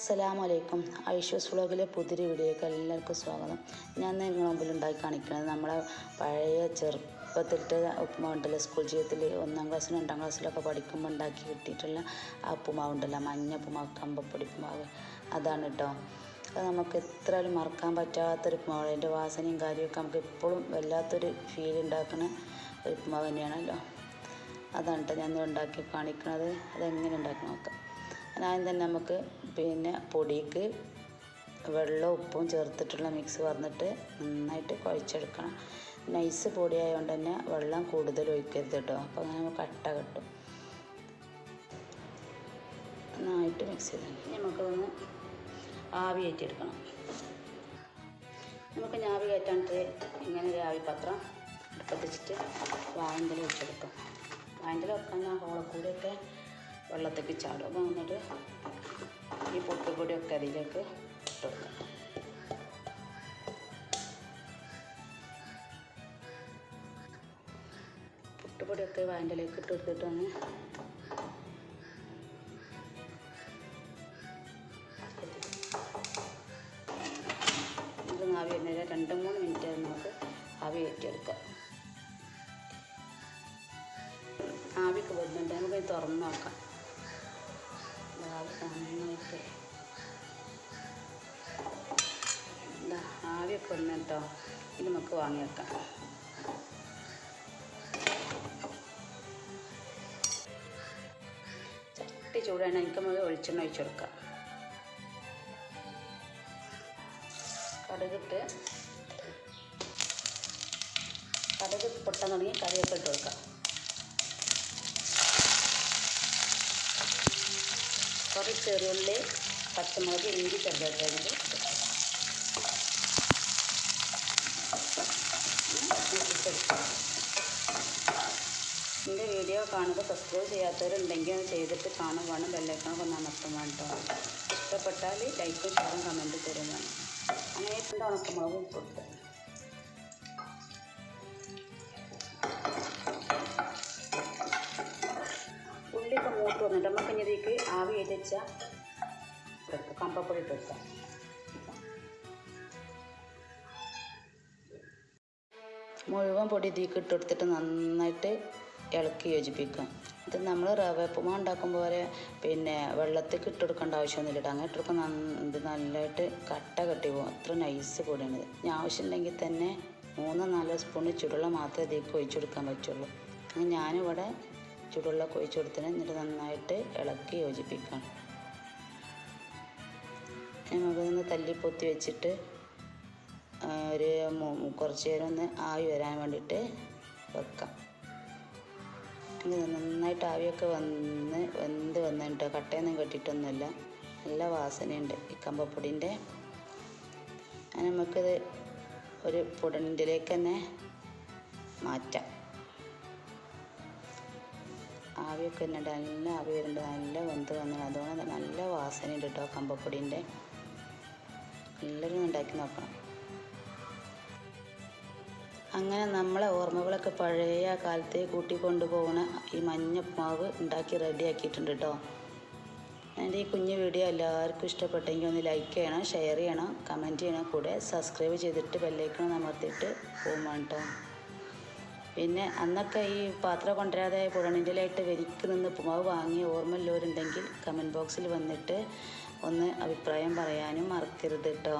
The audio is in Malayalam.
അസ്സലാമലൈക്കും. ഐഷൂസ് വ്ളോഗിലെ പുതിയൊരു വീഡിയോയ്ക്ക് എല്ലാവർക്കും സ്വാഗതം. ഞാൻ നിങ്ങളുടെ മുമ്പിൽ ഉണ്ടാക്കി കാണിക്കുന്നത് നമ്മളെ പഴയ ചെറുപ്പത്തിലത്തെ ഉപ്പുമാവ് ഉണ്ടല്ലോ സ്കൂൾ ജീവിതത്തിൽ ഒന്നാം ക്ലാസ്സിലും രണ്ടാം ക്ലാസ്സിലൊക്കെ പഠിക്കുമ്പോൾ ഉണ്ടാക്കി കിട്ടിയിട്ടുള്ള ആ ഉപ്പുമാവ് ഉണ്ടല്ലോ മഞ്ഞ ഉപ്പുമാവ് കമ്പപ്പൊടി ഉപ്പുമാവ്. അതാണ് കേട്ടോ അത് നമുക്ക് എത്രയാലും മറക്കാൻ പറ്റാത്തൊരു ഉപ്പുമാവ് അതിന്റെ വാസനയും കാര്യമൊക്കെ നമുക്ക് എപ്പോഴും വല്ലാത്തൊരു ഫീൽ ഉണ്ടാക്കുന്ന ഒരു ഉപ്പുമാവ് തന്നെയാണല്ലോ അതാണ് കേട്ടോ ഞാൻ ഉണ്ടാക്കി കാണിക്കുന്നത് അതെങ്ങനെ ഉണ്ടാക്കി നോക്കാം. ഞാൻ തന്നെ നമുക്ക് പിന്നെ പൊടിക്ക് വെള്ളവും ഉപ്പും ചേർത്തിട്ടുള്ള മിക്സ് വന്നിട്ട് നന്നായിട്ട് കുഴച്ചെടുക്കണം. നൈസ് പൊടി ആയതുകൊണ്ട് തന്നെ വെള്ളം കൂടുതൽ ഒഴിക്കരുത് കേട്ടോ അപ്പോൾ അങ്ങനെ കട്ട കിട്ടും. നന്നായിട്ട് മിക്സ് ചെയ്ത് നമുക്കതൊന്ന് ആവി കയറ്റിയെടുക്കണം നമുക്ക് ഞാവി കയറ്റാണ്ട് ഇങ്ങനെ ഒരു ആവി പത്രം അടുപ്പത്തിച്ചിട്ട് വായന്തല വെച്ചെടുക്കാം വായന്തല വെക്കാൻ ആ ഹോളക്കൂടെയൊക്കെ വെള്ളത്തേക്ക് ചാടും. അപ്പോൾ എന്നിട്ട് ഈ പൊട്ടുപൊടിയൊക്കെ അതിലേക്ക് ഇട്ട്. പൊട്ടുപൊടിയൊക്കെ വാന്റിലേക്ക് ഇട്ട് കൊടുത്തിട്ടാണ്. ഇത് ആവി വരുന്നതിന് രണ്ട് മൂന്ന് മിനിറ്റ് നമുക്ക് ആവി ഏറ്റെടുക്കാം ആവിക്ക് വരുന്നുണ്ട് നമുക്ക് തുറന്ന് നോക്കാം. ആവി നന്നായിട്ട് എന്താ ആവിയൊക്കെ വന്നു കേട്ടോ ഇത് നമുക്ക് വാങ്ങി വെക്കാം. ചട്ടി ചൂടാണ് എനിക്ക് നമുക്ക് വെളിച്ചെണ്ണ ഒഴിച്ചു കൊടുക്കാം. കടുകിട്ട് കടുക് പൊട്ടാൻ തുടങ്ങി കറിയൊക്കെ ഇട്ട് കൊടുക്കാം. കുറച്ച് ചെറുള്ളി പച്ചമുളക് ഇഞ്ചി ചെറുതായിട്ട് എൻ്റെ വീഡിയോ കാണുമ്പോൾ സബ്സ്ക്രൈബ് ചെയ്യാത്തവരുണ്ടെങ്കിൽ അത് ചെയ്തിട്ട് കാണും വേണം ബെല്ലൈക്കണൊക്കെ ഒന്ന് അമർത്തും വേണം കേട്ടോ ഇഷ്ടപ്പെട്ടാൽ ലൈക്കും ഷെയറും കമൻറ്റ് തരും വേണം അങ്ങനെ ഇപ്പം ഉണക്കമുളക് ഇട്ടിട്ട് ഉള്ളിയൊക്കെ മൂത്ത് വന്നിട്ട് നമുക്ക് ഇനി ഇതിലേക്ക് ആവി കയറ്റിച്ച കമ്പപ്പൊടി ഇട്ട് മുഴുവൻ പൊടി ഇതിലേക്ക് ഇട്ട് കൊടുത്തിട്ട് നന്നായിട്ട് ഇളക്കി യോജിപ്പിക്കാം ഇത് നമ്മൾ റവ ഉപ്പുമാ ഉണ്ടാക്കുമ്പോൾ വരെ പിന്നെ വെള്ളത്തേക്ക് ഇട്ട് കൊടുക്കേണ്ട ആവശ്യമൊന്നുമില്ല അങ്ങനെ ഇട്ട് ഇത് നല്ലതായിട്ട് കട്ട കെട്ടി പോകും. അത്ര നൈസ് പൊടിയാണിത് ഇനി ആവശ്യമുണ്ടെങ്കിൽ തന്നെ മൂന്നോ നാലോ സ്പൂണ് ചുടുള്ള മാത്രമേ ഇതിലേക്ക് ഒഴിച്ചു കൊടുക്കാൻ പറ്റുള്ളൂ. ഞാനിവിടെ ചുടുവെള്ളം ഒഴിച്ചു കൊടുത്തിന് എന്നിട്ട് നന്നായിട്ട് ഇളക്കി യോജിപ്പിക്കണം. തല്ലി പൊത്തി വെച്ചിട്ട് ഒരു കുറച്ച് നേരം ഒന്ന് ആവി വരാൻ വേണ്ടിയിട്ട് വെക്കാം. നന്നായിട്ട് ആവിയൊക്കെ വന്ന് വെന്ത് വന്നിട്ട് കട്ടയൊന്നും കെട്ടിയിട്ടൊന്നുമില്ല. നല്ല വാസനയുണ്ട് ഈ കമ്പപ്പൊടിന്റെ. നമുക്കിത് ഒരു പുടണ്ടിലേക്ക് തന്നെ മാറ്റാം. ആവിയൊക്കെ ഇന്നിട്ട് നല്ല ആവി വരുന്നുണ്ട് നല്ല വെന്ത് വന്നു അതുകൊണ്ട് നല്ല വാസന ഉണ്ട് കേട്ടോ കമ്പപ്പൊടിന്റെ. എല്ലാവരും ഉണ്ടാക്കി നോക്കണം. അങ്ങനെ നമ്മളെ ഓർമ്മകളൊക്കെ പഴയ കാലത്തെ കൂട്ടിക്കൊണ്ട് പോകുന്ന ഈ മഞ്ഞമാവ് ഉണ്ടാക്കി റെഡിയാക്കിയിട്ടുണ്ട് കേട്ടോ. എന്റെ ഈ കുഞ്ഞു വീഡിയോ എല്ലാവർക്കും ഇഷ്ടപ്പെട്ടെങ്കിൽ ഒന്ന് ലൈക്ക് ചെയ്യണം ഷെയർ ചെയ്യണം കമന്റ് ചെയ്യണം. കൂടെ സബ്സ്ക്രൈബ് ചെയ്തിട്ട് ബെല്ലൈക്കണം അമർത്തിയിട്ട് പോകുമ്പോൾ കേട്ടോ. പിന്നെ അന്നൊക്കെ ഈ പാത്രം കൊണ്ടുവരാതെ പുഴണിന്റെലായിട്ട് വരിക്ക് നിന്ന് ഉപ്പുമാവ് വാങ്ങി ഓർമ്മയുള്ളവരുണ്ടെങ്കിൽ കമന്റ് ബോക്സിൽ വന്നിട്ട് ഒന്ന് അഭിപ്രായം പറയാനും മറക്കരുത് കേട്ടോ